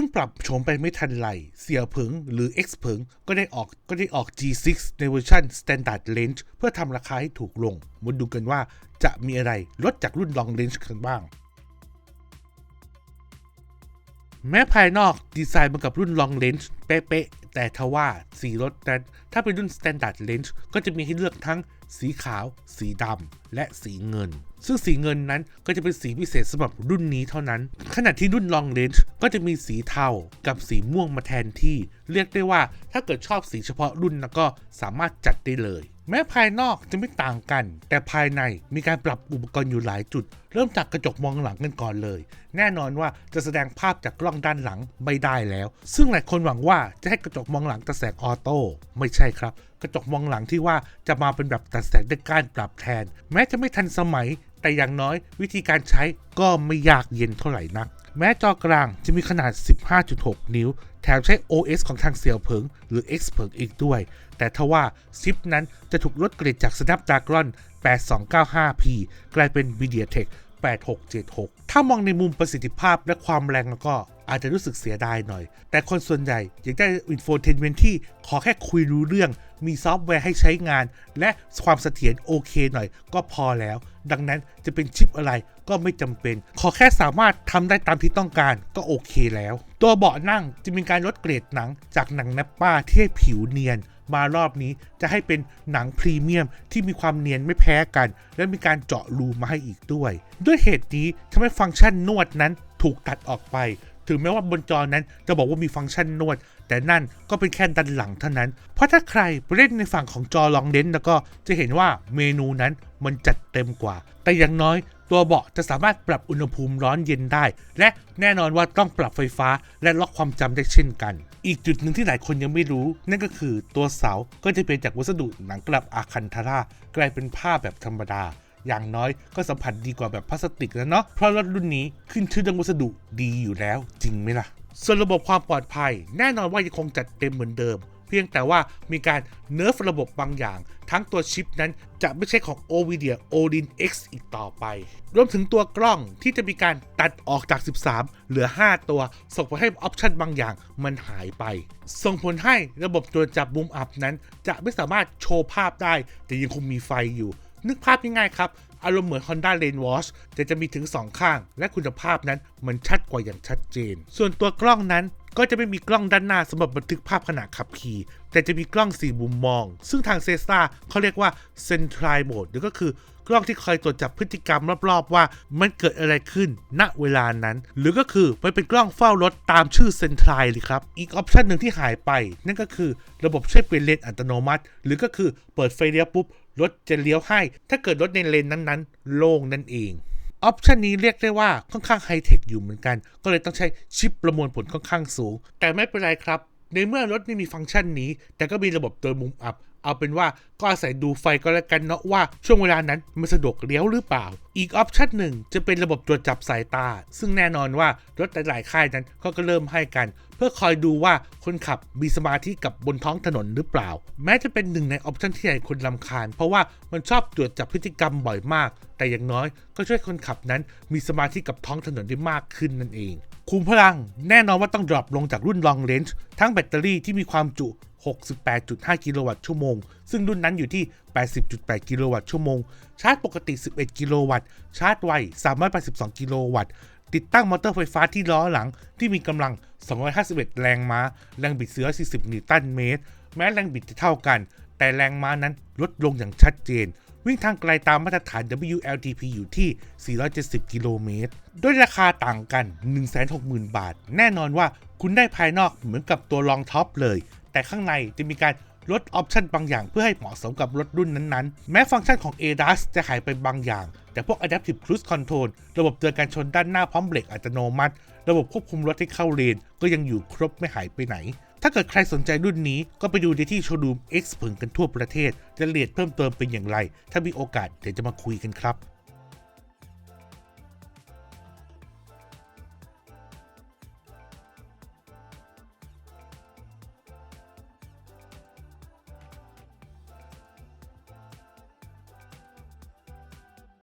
พิ่งปรับโฉมไปไม่ทันไรเสี่ยเผิงหรือ X เผิงก็ได้ออกก็ได้ออก G6 ในเวอร์ชัน Standard Range เพื่อทำราคาให้ถูกลง มาดูกันว่าจะมีอะไรลดจากรุ่น Long Range กันบ้าง แม้ภายนอกดีไซน์เหมันกับรุ่น Long Range เป๊ะๆแต่ทว่าสีรถนั้นถ้าเป็นรุ่น Standard Range ก็จะมีให้เลือกทั้ง สีขาว สีดำ และสีเงิน ซึ่งสีเงินนั้นก็จะเป็นสีพิเศษสำหรับรุ่นนี้เท่านั้น ขณะที่รุ่น Long Range ก็จะมีสีเทากับสีม่วงมาแทนที่ เรียกได้ว่าถ้าเกิดชอบสีเฉพาะรุ่นแล้วก็สามารถจัดได้เลย แม้ภายนอกจะไม่ต่างกัน แต่ภายในมีการปรับอุปกรณ์อยู่หลายจุด เริ่มจากกระจกมองหลังกันก่อนเลย แน่นอนว่าจะแสดงภาพจากกล้องด้านหลังไม่ได้แล้ว ซึ่งหลายคนหวังว่าจะให้กระจกมองหลังตัดแสงออโต้ไม่ใช่ครับ กระจกมองหลังที่ว่าจะมาเป็นแบบตัดแสงด้วยการปรับแทน แม้จะไม่ทันสมัย แต่อย่างน้อยวิธีการใช้ก็ไม่ยากเย็นเท่าไหร่นักแม้จอกลางจะมีขนาด 15.6 นิ้ว แถมใช้ OS ของทางเสี่ยวเผิง หรือ X เผิงอีกด้วย แต่ทว่าชิปนั้นจะถูกลดเกรดจาก Snapdragon 8295P กลายเป็น MediaTek 8676 ถ้ามองในมุมประสิทธิภาพและความแรงแล้วก็อาจจะรู้สึกเสียดายหน่อย แต่คนส่วนใหญ่อยากได้อินโฟเทนเมนที่ขอแค่คุยรู้เรื่อง มีซอฟต์แวร์ให้ใช้งาน และความเสถียรโอเคหน่อยก็พอแล้ว ดังนั้นจะเป็นชิปอะไร ก็ไม่จำเป็น ขอแค่สามารถทำได้ตามที่ต้องการก็โอเคแล้ว ตัวเบาะนั่งจะมีการลดเกรดหนังจากหนังแนปป้าที่ให้ผิวเนียน มารอบนี้จะให้เป็นหนังพรีเมียมที่มีความเนียนไม่แพ้กัน และมีการเจาะรูมาให้อีกด้วย ด้วยเหตุนี้ทำให้ฟังก์ชันนวดนั้นถูกตัดออกไป ถึงแม้ว่าบนจอนั้นจะบอกว่ามีฟังก์ชันนวด แต่นั่นก็เป็นแค่ดันหลังเท่านั้น เพราะถ้าใครไปเล่นในฝั่งของจอลองเลนส์แล้วก็จะเห็นว่าเมนูนั้นมันจัดเต็มกว่า แต่อย่างน้อยตัวเบาะจะสามารถปรับอุณหภูมิร้อนเย็นได้ และแน่นอนว่าต้องปรับไฟฟ้าและล็อกความจำได้เช่นกัน อีกจุดหนึ่งที่หลายคนยังไม่รู้ นั่นก็คือตัวเสาก็จะเป็นจากวัสดุหนังกลับอาคันทารากลายเป็นผ้าแบบธรรมดา อย่างน้อยก็สัมผัสดีกว่าแบบพลาสติกแล้วเนาะ เพราะรถรุ่นนี้ขึ้นชื่อเรื่องวัสดุดีอยู่แล้วจริงไหมล่ะ ส่วนระบบความปลอดภัย แน่นอนว่ายังคงจัดเต็มเหมือนเดิม เพียงแต่ว่ามีการเนิร์ฟระบบบางอย่าง ทั้งตัวชิปนั้นจะไม่ใช่ของ NVIDIA Odin X อีกต่อไป รวมถึงตัวกล้องที่จะมีการตัดออกจาก 13 เหลือ 5 ตัว ส่งผลให้ออปชันบางอย่างมันหายไป ส่งผลให้ระบบตรวจับมุมอับนั้น จะไม่สามารถโชว์ภาพได้ แต่ยังคงมีไฟอยู่ นึกภาพง่ายๆครับ อารมณ์เหมือน Honda Lane Watch แต่จะมีถึง 2 ข้าง และคุณภาพนั้นมันชัดกว่าอย่างชัดเจน ส่วนตัวกล้องนั้น ก็จะไม่มีกล้องด้านหน้าสำหรับบันทึกภาพขณะขับขี่ แต่จะมีกล้อง 4 มุมมอง ซึ่งทางเซซ่าเขาเรียกว่า Central Mode หรือก็คือกล้องที่คอยตรวจจับพฤติกรรมรอบๆ ว่ามันเกิดอะไรขึ้นณเวลานั้น หรือก็คือมันเป็นกล้องเฝ้ารถตามชื่อ Central เลยครับ อีกออปชันหนึ่งที่หายไป นั่นก็คือระบบช่วยเปลี่ยนเลนอัตโนมัติ หรือก็คือเปิดไฟเลี้ยวปุ๊บรถจะเลี้ยวให้ ถ้าเกิดรถในเลนนั้นๆ โล่งนั่นเอง ออปชันนี้เรียกได้ว่าค่อนข้างไฮเทคอยู่เหมือนกัน ก็เลยต้องใช้ชิปประมวลผลค่อนข้างสูง แต่ไม่เป็นไรครับ ในเมื่อรถไม่มีฟังก์ชันนี้ แต่ก็มีระบบตัวมุมอับ เอาเป็นว่าก็อาศัยดูไฟก็แล้วกันเนาะว่าช่วงเวลานั้นมันสะดวกเลี้ยวหรือเปล่า อีกออปชันหนึ่งจะเป็นระบบตรวจจับสายตา ซึ่งแน่นอนว่ารถหลายๆค่ายนั้นเขาก็เริ่มให้กัน เพื่อคอยดูว่าคนขับมีสมาธิกับบนท้องถนนหรือเปล่า แม้จะเป็นหนึ่งในออปชันที่ใหลายคนลำคาญ เพราะว่ามันชอบตรวจจับพฤติกรรมบ่อยมาก แต่อย่างน้อยก็ช่วยคนขับนั้นมีสมาธิกับท้องถนนได้มากขึ้นนั่นเอง คุมพลังแน่นอนว่าต้องดรอปลงจากรุ่น Long Range ทั้งแบตเตอรี่ที่มีความจุ 68.5 กิโลวัตต์ชั่วโมง ซึ่งรุ่นนั้นอยู่ที่ 80.8 กิโลวัตต์ชั่วโมง ชาร์จปกติ 11 กิโลวัตต์ ชาร์จไว 382 กิโลวัตต์ ติดตั้งมอเตอร์ไฟฟ้าที่ล้อหลังที่มีกำลัง 251 แรงม้า แรงบิด440 นิวตันเมตร แม้แรงบิดจะเท่ากัน แต่แรงม้านั้นลดลงอย่างชัดเจน วิ่งทางไกลตามมาตรฐาน WLTP อยู่ที่ 470 กิโลเมตร ด้วยราคาต่างกัน 160,000 บาท แน่นอนว่าคุณได้ภายนอกเหมือนกับตัวรองท็อปเลย แต่ข้างในจะมีการลดออปชันบางอย่างเพื่อให้เหมาะสมกับรถรุ่นนั้นๆ แม้ฟังก์ชันของ ADAS จะหายไปบางอย่าง แต่พวก Adaptive Cruise Control ระบบเตือนการชนด้านหน้าพร้อมเบรกอัตโนมัติ ระบบควบคุมรถให้เข้าเลนก็ยังอยู่ครบไม่หายไปไหน ถ้าเกิดใครสนใจรุ่นนี้ก็ไปดูได้ที่โชว์รูม X เพิงกันทั่วประเทศรายละเอียดเพิ่มเติมเป็นอย่างไร ถ้ามีโอกาสเดี๋ยวจะมาคุยกันครับ